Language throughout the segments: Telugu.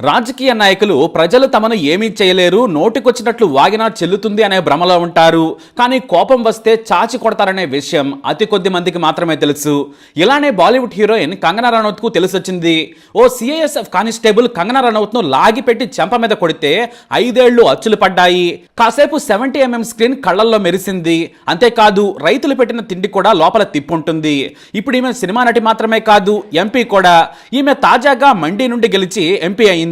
రాజకీయ నాయకులు ప్రజలు తమను ఏమీ చేయలేరు నోటికొచ్చినట్లు వాగినా చెల్లుతుంది అనే భ్రమలో ఉంటారు. కానీ కోపం వస్తే చాచి కొడతారనే విషయం అతి కొద్ది మందికి మాత్రమే తెలుసు. ఇలానే బాలీవుడ్ హీరోయిన్ కంగనా రనౌత్కు తెలిసొచ్చింది. ఓ సిఐఎస్ఎఫ్ కానిస్టేబుల్ కంగనా రనౌత్ను లాగిపెట్టి చెంప మీద కొడితే ఐదేళ్ళు అచ్చులు పడ్డాయి. కాసేపు సెవెంటీ ఎంఎం స్క్రీన్ కళ్ళల్లో మెరిసింది. అంతేకాదు రైతులు పెట్టిన తిండి కూడా లోపల తిప్పుంటుంది. ఇప్పుడు ఈమె సినిమా నటి మాత్రమే కాదు ఎంపీ కూడా. ఈమె తాజాగా మండీ నుండి గెలిచి ఎంపీ అయింది.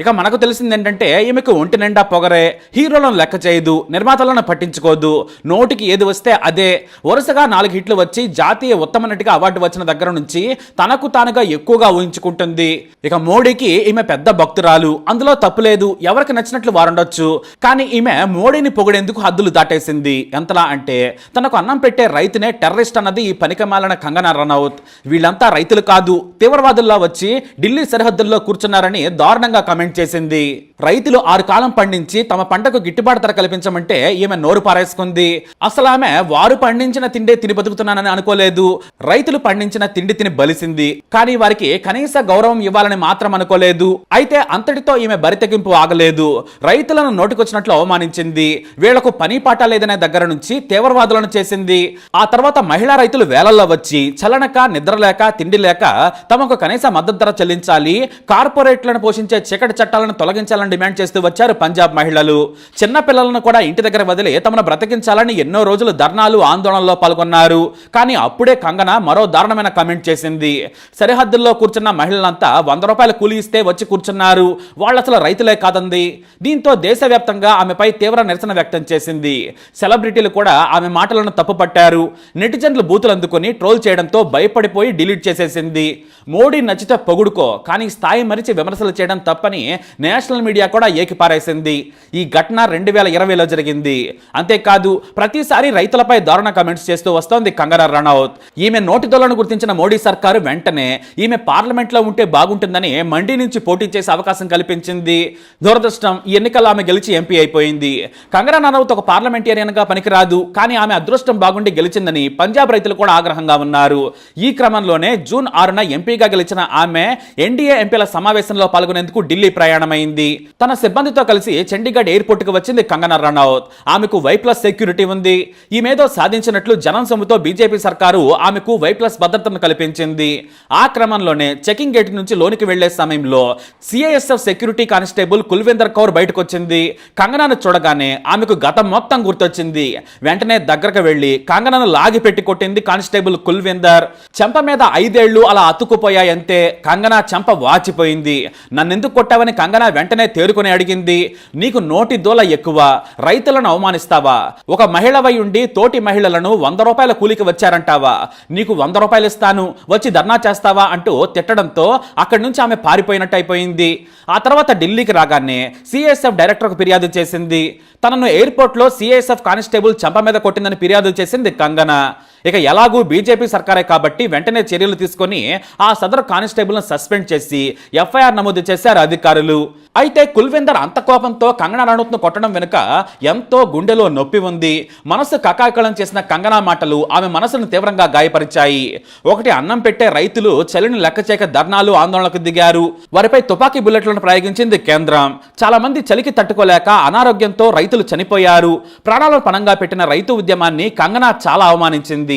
ఇక మనకు తెలిసింది ఏంటంటే ఈమెకు ఒంటి నిండా పొగరే హీరోలను లెక్క చేయదు నిర్మాతలను పట్టించుకోదు నోటికి ఏది వస్తే అదే. వరుసగా నాలుగు హిట్లు వచ్చి జాతీయ ఉత్తమ నటిగా అవార్డు వచ్చిన దగ్గర నుంచి తనకు తానుగా ఎక్కువగా ఊహించుకుంటుంది. ఇక మోడీకి ఈమె పెద్ద భక్తురాలు అందులో తప్పులేదు ఎవరికి నచ్చినట్లు వారుండొచ్చు కానీ ఈమె మోడీని పొగిడేందుకు హద్దులు దాటేసింది. ఎంతలా అంటే తనకు అన్నం పెట్టే రైతునే టెర్రరిస్ట్ అన్నది ఈ పనికమాలన కంగనా రనౌత్. వీళ్ళంతా రైతులు కాదు తీవ్రవాదుల్లో వచ్చి ఢిల్లీ సరిహద్దుల్లో కూర్చున్నారని దారుణంగా కమెంట్ చేసింది రైతులు ఆరు కాలం పండించి తమ పంటకు గిట్టుబాటు ధర కల్పించమంటే ఈమె నోరు పారేసుకుంది. అసలు ఆమె వారు పండించిన తిండే తిని బతుకుతున్నానని అనుకోలేదు. రైతులు పండించిన తిండి తిని బలిసింది. కానీ వారికి కనీస గౌరవం ఇవ్వాలని మాత్రం అనుకోలేదు. అయితే అంతటితో ఈమె బరితెగింపు ఆగలేదు. రైతులను నోటికొచ్చినట్లు అవమానించింది. వీళ్ళకు పని పాట లేదనే దగ్గర నుంచి తీవ్రవాదులను చేసింది. ఆ తర్వాత మహిళా రైతులు వేలల్లో వచ్చి చలనక నిద్రలేక తిండి లేక తమకు కనీస మద్దతు ధర చెల్లించాలి. కార్పొరేట్లను పోషించే చీకటి చట్టాలను తొలగించాలని డిమాండ్ చేస్తూ వచ్చారు పంజాబ్ మహిళలు. చిన్న పిల్లలను కూడా ఇంటి దగ్గర వదిలి తమను బ్రతికించాలని ఎన్నో రోజులు ధర్నాలు ఆందోళనలో పాల్గొన్నారు. కానీ అప్పుడే కంగన మరో దారుణమైన కామెంట్ చేసింది. సరిహద్దుల్లో కూర్చున్న మహిళలంతా వంద రూపాయలు కూలి ఇస్తే వచ్చి కూర్చున్నారు. వాళ్ళు అసలు రైతులే కాదంది దీంతో దేశవ్యాప్తంగా ఆమెపై తీవ్ర నిరసన వ్యక్తం చేసింది. సెలబ్రిటీలు కూడా ఆమె మాటలను తప్పుపట్టారు. నెటిజన్లు బూతులు అందుకొని ట్రోల్ చేయడంతో భయపడిపోయి డిలీట్ చేసేసింది. మోడీ నచ్చితే పొగుడుకో కానీ స్థాయి మరిచి విమర్శలు చేయడం తప్పని నేషనల్ మీడియా కూడా ఏకిపారేసింది. ఈ ఘటన రెండు వేల ఇరవైలో జరిగింది. అంతేకాదు ప్రతిసారి రైతులపై దారుణ కామెంట్స్ చేస్తూ వస్తోంది కంగనా రనౌత్. ఈమె నోటిదోలను గుర్తించిన మోడీ సర్కారు వెంటనే ఈమె పార్లమెంట్లో ఉంటే బాగుంటుందని మండి నుంచి పోటీ చేసే అవకాశం కల్పించింది. దురదృష్టం ఈ ఎన్నికల్లో ఆమె గెలిచి ఎంపీ అయిపోయింది. కంగనా రనౌత్ ఒక పార్లమెంటేరియన్గా పనికిరాదు కానీ ఆమె అదృష్టం బాగుండి గెలిచిందని పంజాబ్ రైతులు కూడా ఆగ్రహంగా ఉన్నారు. ఈ క్రమంలోనే జూన్ ఆరున ఎంపీగా గెలిచిన ఆమె ఎన్డీఏ ఎంపీల సమావేశంలో పాల్గొనేందుకు ఢిల్లీ ప్రయాణమైంది. తన సిబ్బందితో కలిసి చండీగఢ్ ఎయిర్పోర్ట్కు వచ్చింది కంగనా రనౌత్. ఆమెకు వై ప్లస్ సెక్యూరిటీ ఉంది. ఈమెదో సాధించినట్లు జనం సొమ్ముతో బీజేపీ సర్కారు ఆమెకు వై ప్లస్ భద్రతను కల్పించింది. ఆ క్రమంలోనే చెకింగ్ గేట్ నుంచి లోనికి వెళ్ళే సమయంలో CISF security constable Kulwinder Kaur బయటకు వచ్చింది కంగనాను చూడగానే ఆమెకు గతం మొత్తం గుర్తొచ్చింది. వెంటనే దగ్గరకు వెళ్ళి కంగనను లాగి పెట్టి కొట్టింది కానిస్టేబుల్ కుల్విందర్. చెంప మీద ఐదేళ్ళు అలా అతుక్కుపోయాయంతే కంగనా చెంప వాచిపోయింది. నన్నెందుకు కొట్టావని కంగనా వెంటనే తేరుకొని అడిగింది నీకు నోటి దూల ఎక్కువ రైతులను అవమానిస్తావా? ఒక మహిళవై ఉండి తోటి మహిళలను వంద రూపాయల కూలికి వచ్చారంటావా? నీకు వంద రూపాయలు ఇస్తాను వచ్చి ధర్నా చేస్తావా? అంటూ తిట్టడంతో అక్కడి నుంచి ఆమె పారిపోయినట్టు అయిపోయింది. ఆ తర్వాత ఢిల్లీకి రాగానే సిఎస్ఎఫ్ డైరెక్టర్కు ఫిర్యాదు చేసింది. తనను ఎయిర్పోర్ట్లో సిఎస్ఎఫ్ కానిస్టేబుల్ చెంప మీద కొట్టిందని ఫిర్యాదు చేసింది కంగనా. ఇక ఎలాగూ బీజేపీ సర్కారే కాబట్టి వెంటనే చర్యలు తీసుకొని ఆ సదరు కానిస్టేబుల్ను సస్పెండ్ చేసి ఎఫ్ఐఆర్ నమోదు చేశారు అధికారులు. అయితే కుల్విందర్ అంత కోపంతో కంగనా రనౌత్ను కొట్టడం వెనుక ఎంతో గుండెలో నొప్పి ఉంది. మనసు కకాకలం చేసిన కంగనా మాటలు ఆమె మనసును తీవ్రంగా గాయపరిచాయి. ఒకటి అన్నం పెట్టే రైతులు చలిని లెక్కచేక ధర్నాలు ఆందోళనకు దిగారు. వారిపై తుపాకీ బుల్లెట్లను ప్రయోగించింది కేంద్రం. చాలా మంది చలికి తట్టుకోలేక అనారోగ్యంతో రైతులు చనిపోయారు. ప్రాణాలను పణంగా పెట్టిన రైతు ఉద్యమాన్ని కంగనా చాలా అవమానించింది.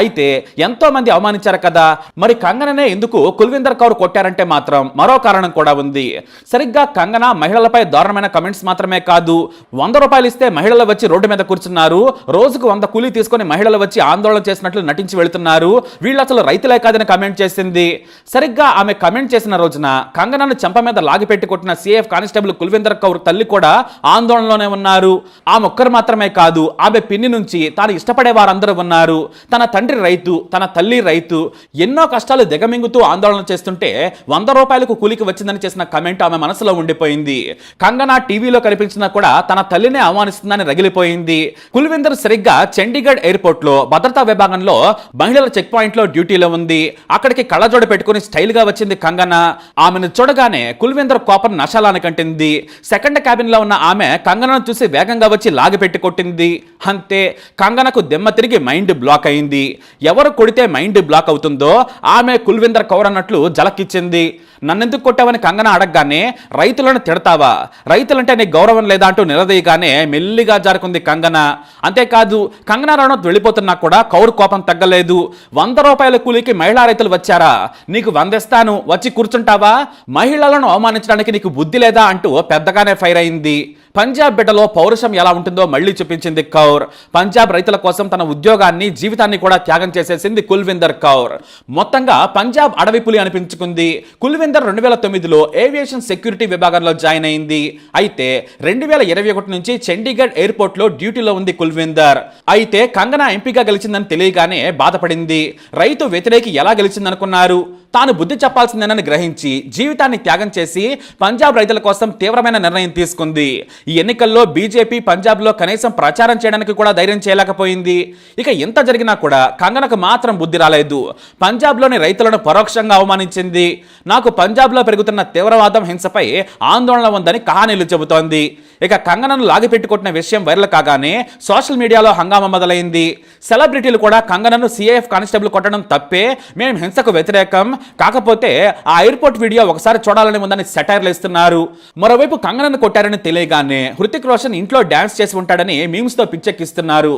అయితే ఎంతో మంది అవమానించారు కదా. మరి కంగననే ఎందుకు కుల్విందర్ కౌర్ కొట్టారంటే మాత్రం మరో కారణం కూడా ఉంది. సరిగ్గా కంగన మహిళలపై దారుణమైన కమెంట్స్ మాత్రమే కాదు. వంద రూపాయలు ఇస్తే మహిళలు వచ్చి రోడ్డు మీద కూర్చున్నారు. రోజుకు వంద కూలీ తీసుకొని మహిళలు వచ్చి ఆందోళన చేసినట్లు నటించి వెళుతున్నారు. వీళ్ళు అసలు రైతులే కాదని కమెంట్ చేసింది. సరిగ్గా ఆమె కమెంట్ చేసిన రోజున కంగనను చెంప మీద లాగిపెట్టి కొట్టిన సిఎఫ్ కానిస్టేబుల్ కుల్విందర్ కౌర్ తల్లి కూడా ఆందోళనలోనే ఉన్నారు. ఆమె ఒక్కరు మాత్రమే కాదు. ఆమె పిన్ని నుంచి తాను ఇష్టపడే వారందరూ ఉన్నారు. తన తండ్రి రైతు తన తల్లి రైతు ఎన్నో కష్టాలు దిగమింగుతూ ఆందోళన చేస్తుంటే వంద రూపాయలకు కూలికి వచ్చిందని చేసిన కమెంట్ ఆమె మనసులో ఉండిపోయింది. కంగనా టీవీలో కనిపించినా కూడా తన తల్లినే అవమానిస్తుందని రగిలిపోయింది. కుల్విందర్ సరిగ్గా చండీగఢ్ ఎయిర్పోర్ట్లో భద్రతా విభాగంలో మహిళల చెక్ పాయింట్లో డ్యూటీలో ఉంది. అక్కడికి కళ్ళజోడ పెట్టుకుని స్టైల్గా వచ్చింది కంగనా. ఆమెను చూడగానే కుల్విందర్ కోపం నశాలానికంటింది సెకండ్ క్యాబిన్లో ఉన్న ఆమె కంగనను చూసి వేగంగా వచ్చి లాగి పెట్టి కొట్టింది. అంతే కంగనకు దెమ్మ తిరిగి మైండ్ బ్లాక్ బ్లాక్ అయింది. ఎవరు కొడితే మైండ్ బ్లాక్ అవుతుందో ఆమె కుల్విందర్ కౌర్ అన్నట్లు జలకిచ్చింది. నన్నెందుకు కొట్టావని కంగన అడగగానే రైతులను తిడతావా? రైతులంటే నీకు గౌరవం లేదా? అంటూ నిలదీయగానే మెల్లిగా జారుకుంది కంగన. అంతేకాదు కంగనా రనౌత్ వెళ్ళిపోతున్నా కూడా కౌరు కోపం తగ్గలేదు. వంద రూపాయల కూలికి మహిళా రైతులు వచ్చారా? నీకు వందేస్తాను. వచ్చి కూర్చుంటావా? మహిళలను అవమానించడానికి నీకు బుద్ధి లేదా? అంటూ పెద్దగానే ఫైర్ అయింది. పంజాబ్ బిడ్డలో పౌరుషం ఎలా ఉంటుందో మళ్ళీ చూపించింది కౌర్. పంజాబ్ రైతుల కోసం తన ఉద్యోగాన్ని జీవితాన్ని కూడా త్యాగం చేసేసింది కుల్విందర్ కౌర్. మొత్తంగా పంజాబ్ అడవి పులి అనిపించుకుంది. కుల్విందర్ రెండు వేల తొమ్మిదిలో ఏవియేషన్ సెక్యూరిటీ విభాగంలో జాయిన్ అయింది. అయితే రెండు వేల ఇరవై ఒకటి నుంచి చండీగఢ్ ఎయిర్పోర్ట్లో డ్యూటీలో ఉంది కుల్విందర్. అయితే కంగనా ఎంపీగా గెలిచిందని తెలియగానే బాధపడింది. రైతు వ్యతిరేకి ఎలా గెలిచిందనుకున్నారు? తాను బుద్ధి చెప్పాల్సిందేనని గ్రహించి జీవితాన్ని త్యాగం చేసి పంజాబ్ రైతుల కోసం తీవ్రమైన నిర్ణయం తీసుకుంది. ఈ ఎన్నికల్లో బీజేపీ పంజాబ్లో కనీసం ప్రచారం చేయడానికి కూడా ధైర్యం చేయలేకపోయింది. ఇక ఎంత జరిగినా కూడా కంగనకు మాత్రం బుద్ధి రాలేదు. పంజాబ్లోని రైతులను పరోక్షంగా అవమానించింది. నాకు పంజాబ్లో పెరుగుతున్న తీవ్రవాదం హింసపై ఆందోళన ఉందని కహానీలు చెబుతోంది. ఇక కంగనను లాగిపెట్టుకుంటున్న విషయం వైరల్ కాగానే సోషల్ మీడియాలో హంగామా మొదలైంది. సెలబ్రిటీలు కూడా కంగనను సిఐఎఫ్ కానిస్టేబుల్ కొట్టడం తప్పే మేము హింసకు వ్యతిరేకం కాకపోతే ఆ ఎయిర్పోర్ట్ వీడియో ఒకసారి చూడాలని ఉందని సెటైర్లు ఇస్తున్నారు మరోవైపు కంగనను కొట్టారని తెలియగానే హృతిక్ రోషన్ ఇంట్లో డ్యాన్స్ చేసి ఉంటాడని మీమ్స్తో పిచ్చెక్కిస్తున్నారు.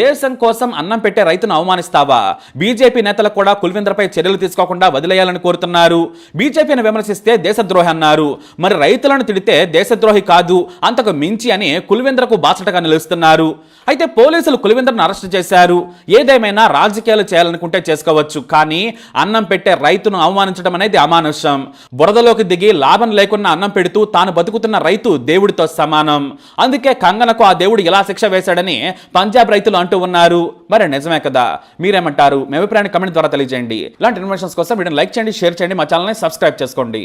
దేశం కోసం అన్నం పెట్టే రైతును అవమానిస్తావా? బీజేపీ నేతలు కూడా కుల్వీంద్రపై చర్యలు తీసుకోకుండా వదిలేయాలని కోరుతున్నారు. బీజేపీని విమర్శిస్తే దేశద్రోహి అన్నారు. మరి రైతులను తిడితే దేశద్రోహి కాదు అంతకు మించి అని కుల్వీంద్రకు బాసటగా నిలుస్తున్నారు. అయితే పోలీసులు కుల్విందర్ను అరెస్ట్ చేశారు. ఏదేమైనా రాజకీయాలు చేయాలనుకుంటే చేసుకోవచ్చు. కానీ అన్నం పెట్టే రైతు రైతును అవమానించడం అనేది అమానుషం. బురదలోకి దిగి లాభం లేకుండా అన్నం పెడుతూ తాను బతుకుతున్న రైతు దేవుడితో సమానం. అందుకే కంగనకు ఆ దేవుడు ఎలా శిక్ష వేశాడని పంజాబ్ రైతులు అంటూ ఉన్నారు. మరి నిజమే కదా? మీరేమంటారు? మీ అభిప్రాయాన్ని కమెంట్ ద్వారా తెలియజేయండి. ఇలాంటి ఇన్ఫర్మేషన్స్ కోసం వీడియోని లైక్ చేయండి షేర్ చేయండి మా ఛానల్ని సబ్స్క్రైబ్ చేసుకోండి.